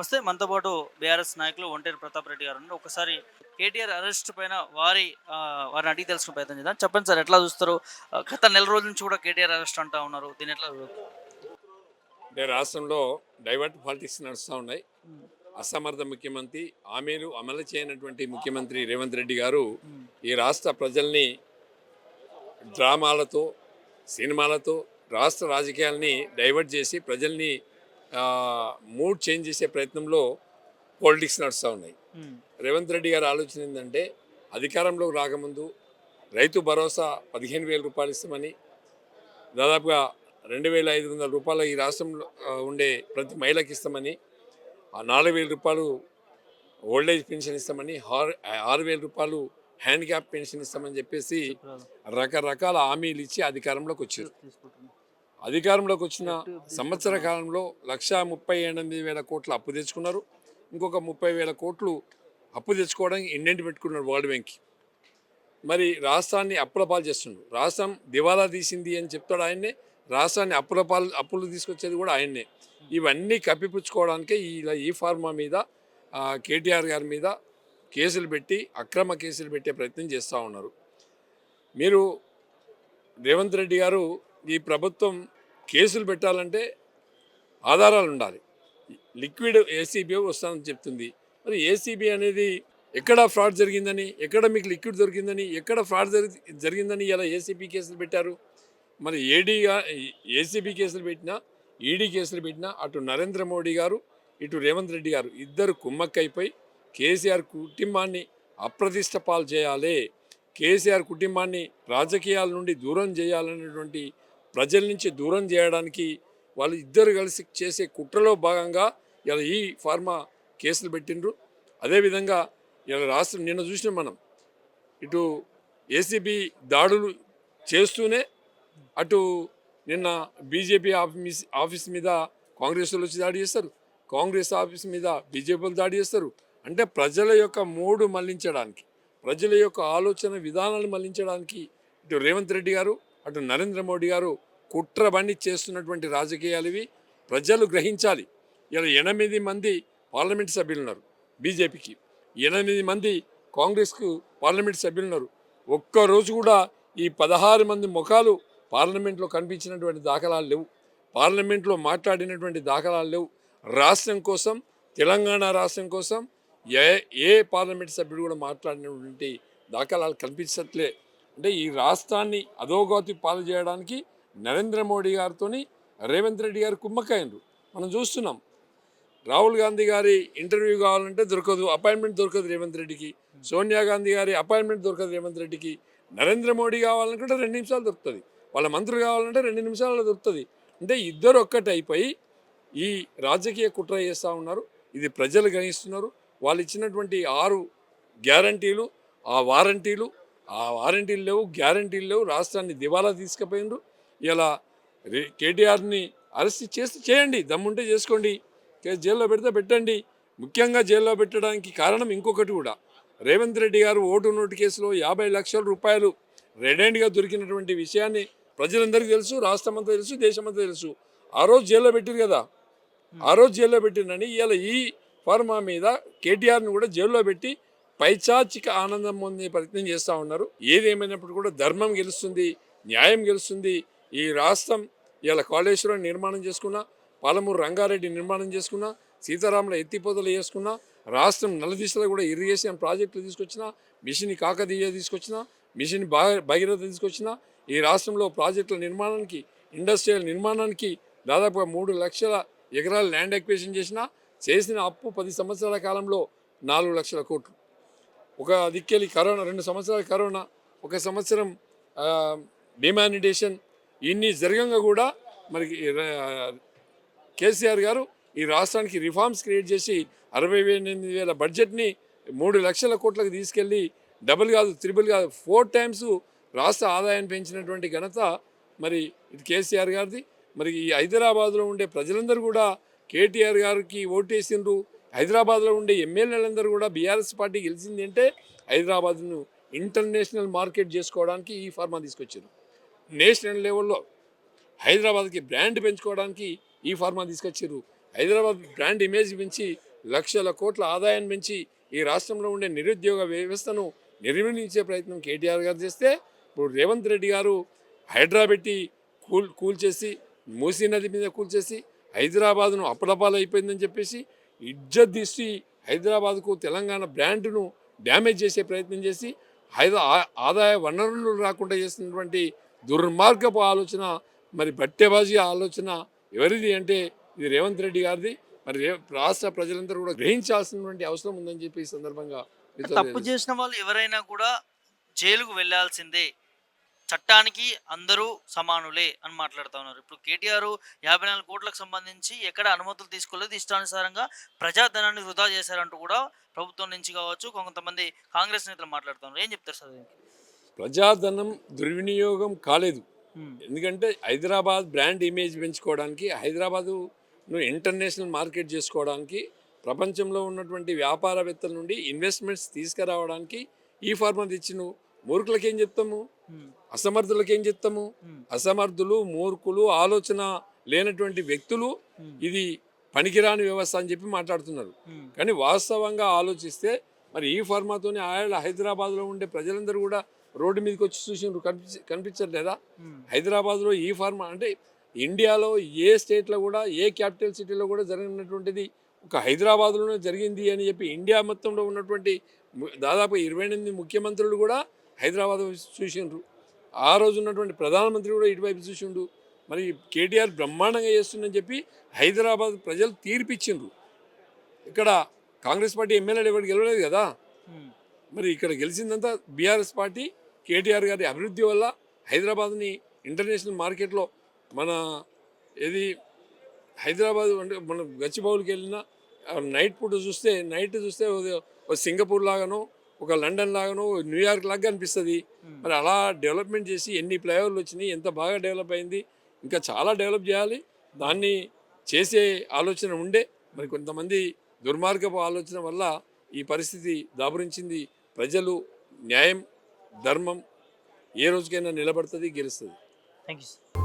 నమస్తే మనతో పాటు బీఆర్ఎస్ నాయకులు ఒంటేరు ప్రతాప్ రెడ్డి గారు ఉన్నారు. ఒకసారి కేటీఆర్ అరెస్ట్ పైన వారి వారిని అడిగి తెలుసుకునే ప్రయత్నం చేద్దాం. చెప్పండి సార్ ఎట్లా చూస్తారు? గత నెల రోజుల నుంచి కూడా కేటీఆర్ అరెస్ట్ అంటా ఉన్నారు. దీని ఎట్లా? అంటే రాష్ట్రంలో డైవర్ట్ పాలిటిక్స్ నడుస్తూ ఉన్నాయి. అసమర్థ ముఖ్యమంత్రి హామీలు అమలు చేయనటువంటి ముఖ్యమంత్రి రేవంత్ రెడ్డి గారు ఈ రాష్ట్ర ప్రజల్ని డ్రామాలతో సినిమాలతో రాష్ట్ర రాజకీయాల్ని డైవర్ట్ చేసి ప్రజల్ని మూడ్ చేంజ్ చేసే ప్రయత్నంలో పాలిటిక్స్ నడుస్తూ ఉన్నాయి. ఉమ్, రేవంత్ రెడ్డి గారి ఆలోచన ఏంటంటే అధికారంలోకి రాకముందు రైతు భరోసా పదిహేను వేల రూపాయలు ఇస్తామని దాదాపుగా రెండు వేల ఐదు వందల రూపాయలు ఈ రాష్ట్రంలో ఉండే ప్రతి మహిళకి ఇస్తామని ఆ నాలుగు వేల రూపాయలు ఓల్డేజ్ పెన్షన్ ఇస్తామని ఆరు ఆరు వేల రూపాయలు హ్యాండిక్యాప్ పెన్షన్ ఇస్తామని చెప్పేసి రకరకాల హామీలు ఇచ్చి అధికారంలోకి వచ్చారు. అధికారంలోకి వచ్చిన సంవత్సర కాలంలో లక్షా ముప్పై ఎనిమిది వేల కోట్ల అప్పు తెచ్చుకున్నారు. ఇంకొక ముప్పై వేల కోట్లు అప్పు తెచ్చుకోవడానికి ఇండెంట్ పెట్టుకున్నారు వరల్డ్ బ్యాంక్కి మరి రాష్ట్రాన్ని అప్పుల పాలు చేస్తుండ్రు రాష్ట్రం దివాలా తీసింది అని చెప్తాడు ఆయన్నే. రాష్ట్రాన్ని అప్పుల పాలు అప్పులు తీసుకొచ్చేది కూడా ఆయన్నే. ఇవన్నీ కప్పిపుచ్చుకోవడానికే ఈ ఇలా ఈ ఫార్మా మీద కేటీఆర్ గారి మీద కేసులు పెట్టి అక్రమ కేసులు పెట్టే ప్రయత్నం చేస్తూ ఉన్నారు. మీరు రేవంత్ రెడ్డి గారు ఈ ప్రభుత్వం కేసులు పెట్టాలంటే ఆధారాలు ఉండాలి. లిక్విడ్ ఏసీబీ వస్తానని చెప్తుంది. మరి ఏసీబీ అనేది ఎక్కడ ఫ్రాడ్ జరిగిందని ఎక్కడ మీకు లిక్విడ్ దొరికిందని ఎక్కడ ఫ్రాడ్ జరిగి జరిగిందని ఇలా ఏసీబీ కేసులు పెట్టారు. మరి ఏడీగా ఏసీబీ కేసులు పెట్టినా ఈడీ కేసులు పెట్టినా అటు నరేంద్ర మోడీ గారు ఇటు రేవంత్ రెడ్డి గారు ఇద్దరు కుమ్మక్కైపోయి కేసీఆర్ కుటుంబాన్ని అప్రతిష్ట పాలు చేయాలి. కేసీఆర్ కుటుంబాన్ని రాజకీయాల నుండి దూరం చేయాలనేటువంటి ప్రజల నుంచి దూరం చేయడానికి వాళ్ళు ఇద్దరు కలిసి చేసే కుట్రలో భాగంగా ఇలా ఈ ఫార్మా కేసులు పెట్టిండ్రు. అదేవిధంగా ఇలా రాష్ట్రం నిన్న చూసినాం మనం. ఇటు ఏసీబీ దాడులు చేస్తూనే అటు నిన్న బీజేపీ ఆఫీస్ ఆఫీస్ మీద కాంగ్రెస్ వాళ్ళు వచ్చి దాడి చేస్తారు. కాంగ్రెస్ ఆఫీస్ మీద బీజేపీ వాళ్ళు దాడి చేస్తారు. అంటే ప్రజల యొక్క మూడు మళ్ళించడానికి ప్రజల యొక్క ఆలోచన విధానాలు మళ్ళించడానికి ఇటు రేవంత్ రెడ్డి గారు అటు నరేంద్ర మోడీ గారు కుట్ర బండి చేస్తున్నటువంటి రాజకీయాలు ఇవి. ప్రజలు గ్రహించాలి. ఇలా ఎనిమిది మంది పార్లమెంట్ సభ్యులు ఉన్నారు బీజేపీకి. ఎనిమిది మంది కాంగ్రెస్కు పార్లమెంట్ సభ్యులు ఉన్నారు. ఒక్కరోజు కూడా ఈ పదహారు మంది ముఖాలు పార్లమెంట్లో కనిపించినటువంటి దాఖలాలు లేవు. పార్లమెంట్లో మాట్లాడినటువంటి దాఖలాలు లేవు. రాష్ట్రం కోసం తెలంగాణ రాష్ట్రం కోసం ఏ ఏ పార్లమెంట్ సభ్యుడు కూడా మాట్లాడినటువంటి దాఖలాలు కనిపించట్లే. అంటే ఈ రాష్ట్రాన్ని అధోగతి పాలు చేయడానికి నరేంద్ర మోడీ గారితో రేవంత్ రెడ్డి గారు కుమ్మకాయనరు మనం చూస్తున్నాం. రాహుల్ గాంధీ గారి ఇంటర్వ్యూ కావాలంటే దొరకదు అపాయింట్మెంట్ దొరకదు రేవంత్ రెడ్డికి. సోనియా గాంధీ గారి అపాయింట్మెంట్ దొరకదు రేవంత్ రెడ్డికి. నరేంద్ర మోడీ కావాలనుకుంటే రెండు నిమిషాలు దొరుకుతుంది. వాళ్ళ మంత్రులు కావాలంటే రెండు నిమిషాల్లో దొరుకుతుంది. అంటే ఇద్దరు ఒక్కటి అయిపోయి ఈ రాజకీయ కుట్ర చేస్తూ ఉన్నారు. ఇది ప్రజలు గ్రహిస్తున్నారు వాళ్ళు ఇచ్చినటువంటి ఆరు గ్యారంటీలు ఆ వారంటీలు ఆ వారంటీలు లేవు గ్యారంటీలు లేవు రాష్ట్రాన్ని దివాలా తీసుకుపోయిండ్రు. ఇలా కేటీఆర్ని అరెస్ట్ చేస్తే చేయండి దమ్ముంటే చేసుకోండి జైల్లో పెడితే పెట్టండి. ముఖ్యంగా జైల్లో పెట్టడానికి కారణం ఇంకొకటి కూడా. రేవంత్ రెడ్డి గారు ఓటు నోటు కేసులో యాభై లక్షల రూపాయలు రెడెంట్గా దొరికినటువంటి విషయాన్ని ప్రజలందరికీ తెలుసు రాష్ట్రమంతా తెలుసు దేశమంతా తెలుసు. ఆ రోజు జైల్లో పెట్టారు కదా. ఆ రోజు జైల్లో పెట్టిందని ఇలా ఈ ఫార్మా మీద కేటీఆర్ని కూడా జైల్లో పెట్టి పైచాచిక ఆనందం పొందే ప్రయత్నం చేస్తూ ఉన్నారు. ఏదేమైనప్పుడు కూడా ధర్మం గెలుస్తుంది న్యాయం గెలుస్తుంది. ఈ రాష్ట్రం ఇలా కాళేశ్వరం నిర్మాణం చేసుకున్నా పాలమూరు రంగారెడ్డి నిర్మాణం చేసుకున్నా సీతారాముల ఎత్తిపోతలు చేసుకున్నా రాష్ట్రం నలదిశలో కూడా ఇరిగేషన్ ప్రాజెక్టులు తీసుకొచ్చిన మిషన్ కాకతీయ తీసుకొచ్చిన మిషన్ భగీరథ తీసుకొచ్చిన ఈ రాష్ట్రంలో ప్రాజెక్టుల నిర్మాణానికి ఇండస్ట్రియల్ నిర్మాణానికి దాదాపుగా మూడు లక్షల ఎకరాల ల్యాండ్ ఎక్వేషన్ చేసిన చేసిన అప్పు పది సంవత్సరాల కాలంలో నాలుగు లక్షల కోట్లు. ఒక దిక్కెళ్ళి కరోనా రెండు సంవత్సరాల కరోనా ఒక సంవత్సరం డిమానిటేషన్ ఇన్ని జరగంగా కూడా మనకి కేసీఆర్ గారు ఈ రాష్ట్రానికి రిఫార్మ్స్ క్రియేట్ చేసి అరవై ఎనిమిది వేల బడ్జెట్ని మూడు లక్షల కోట్లకు తీసుకెళ్ళి డబుల్ కాదు త్రిబుల్ కాదు ఫోర్ టైమ్స్ రాష్ట్ర ఆదాయాన్ని పెంచినటువంటి ఘనత మరి ఇది కేసీఆర్ గారిది. మరి ఈ హైదరాబాద్లో ఉండే ప్రజలందరూ కూడా కేటీఆర్ గారికి ఓటేసిండ్రు. హైదరాబాద్లో ఉండే ఎమ్మెల్యేలందరూ కూడా బీఆర్ఎస్ పార్టీ గెలిచింది అంటే హైదరాబాద్ను ఇంటర్నేషనల్ మార్కెట్ చేసుకోవడానికి ఈ ఫార్మా తీసుకొచ్చారు. నేషనల్ లెవెల్లో హైదరాబాద్కి బ్రాండ్ పెంచుకోవడానికి ఈ ఫార్మా తీసుకొచ్చారు. హైదరాబాద్ బ్రాండ్ ఇమేజ్ పెంచి లక్షల కోట్ల ఆదాయాన్ని పెంచి ఈ రాష్ట్రంలో ఉండే నిరుద్యోగ వ్యవస్థను నిర్వహించే ప్రయత్నం కేటీఆర్ గారు చేస్తే ఇప్పుడు రేవంత్ రెడ్డి గారు హైడ్రా పెట్టి కూల్ కూల్చేసి మూసీ నది మీద కూల్చేసి హైదరాబాద్ను అప్పలపాలైపోయిందని చెప్పేసి ఇజ్జత్ తీసి హైదరాబాద్కు తెలంగాణ బ్రాండ్ను డ్యామేజ్ చేసే ప్రయత్నం చేసి హైదరా ఆదాయ వనరులు రాకుండా చేసినటువంటి దుర్మార్గపు ఆలోచన మరి బట్టెబాజీ ఆలోచన ఎవరిది అంటే ఇది రేవంత్ రెడ్డి గారిది. మరి రాష్ట్ర ప్రజలందరూ కూడా గ్రహించాల్సినటువంటి అవసరం ఉందని చెప్పి ఈ సందర్భంగా తప్పు చేసిన వాళ్ళు ఎవరైనా కూడా జైలుకు వెళ్ళాల్సిందే చట్టానికి అందరూ సమానులే అని మాట్లాడుతూ ఉన్నారు. ఇప్పుడు కేటీఆర్ యాభై నాలుగు కోట్లకు సంబంధించి ఎక్కడ అనుమతులు తీసుకోలేదు. ఇష్టానుసారంగా ప్రజాధనాన్ని వృధా చేశారంటూ కూడా ప్రభుత్వం నుంచి కావచ్చు కొంతమంది కాంగ్రెస్ నేతలు మాట్లాడుతున్నారు ఏం చెప్తారు సార్ దీనికి? ప్రజాధనం దుర్వినియోగం కాలేదు. ఎందుకంటే హైదరాబాద్ బ్రాండ్ ఇమేజ్ పెంచుకోవడానికి హైదరాబాదు ఇంటర్నేషనల్ మార్కెట్ చేసుకోవడానికి ప్రపంచంలో ఉన్నటువంటి వ్యాపారవేత్తల నుండి ఇన్వెస్ట్మెంట్స్ తీసుకురావడానికి ఈ ఫార్మా తెచ్చిన మూర్ఖులకి ఏం చెప్తాము అసమర్థులకి ఏం చెప్తాము? అసమర్థులు మూర్ఖులు ఆలోచన లేనటువంటి వ్యక్తులు ఇది పనికిరాని వ్యవస్థ అని చెప్పి మాట్లాడుతున్నారు. కానీ వాస్తవంగా ఆలోచిస్తే మరి ఈ ఫార్మాతోనే ఆయన హైదరాబాద్లో ఉండే ప్రజలందరూ కూడా రోడ్డు మీదకి వచ్చి చూసి కనిపించ కనిపించట్లేదా? హైదరాబాద్లో ఈ ఫార్మా అంటే ఇండియాలో ఏ స్టేట్లో కూడా ఏ క్యాపిటల్ సిటీలో కూడా జరిగినటువంటిది ఒక హైదరాబాద్లోనే జరిగింది అని చెప్పి ఇండియా మొత్తంలో ఉన్నటువంటి దాదాపు ఇరవై ఎనిమిది ముఖ్యమంత్రులు కూడా హైదరాబాద్ వైపు చూసిండ్రు. ఆ రోజు ఉన్నటువంటి ప్రధానమంత్రి కూడా ఇటువైపు చూసిండు. మరి కేటీఆర్ బ్రహ్మాండంగా చేస్తుందని చెప్పి హైదరాబాద్ ప్రజలు తీర్పిచ్చిండ్రు. ఇక్కడ కాంగ్రెస్ పార్టీ ఎమ్మెల్యేలు ఎవరు గెలవలేదు కదా? మరి ఇక్కడ గెలిచిందంతా బీఆర్ఎస్ పార్టీ కేటీఆర్ గారి అభివృద్ధి వల్ల హైదరాబాద్ని ఇంటర్నేషనల్ మార్కెట్లో మన ఏది హైదరాబాద్ అంటే మన గచ్చిబౌలికి వెళ్ళిన నైట్ పూట చూస్తే నైట్ చూస్తే సింగపూర్ లాగానో ఒక లండన్ లాగానో న్యూయార్క్ లాగా అనిపిస్తుంది. మరి అలా డెవలప్మెంట్ చేసి ఎన్ని ఫ్లైఓవర్లు వచ్చినాయి ఎంత బాగా డెవలప్ అయింది ఇంకా చాలా డెవలప్ చేయాలి. దాన్ని చేసే ఆలోచన ఉండే. మరి కొంతమంది దుర్మార్గపు ఆలోచన వల్ల ఈ పరిస్థితి దాపురించింది. ప్రజలు న్యాయం ధర్మం ఏ రోజుకైనా నిలబడుతుంది గెలుస్తుంది. Thank you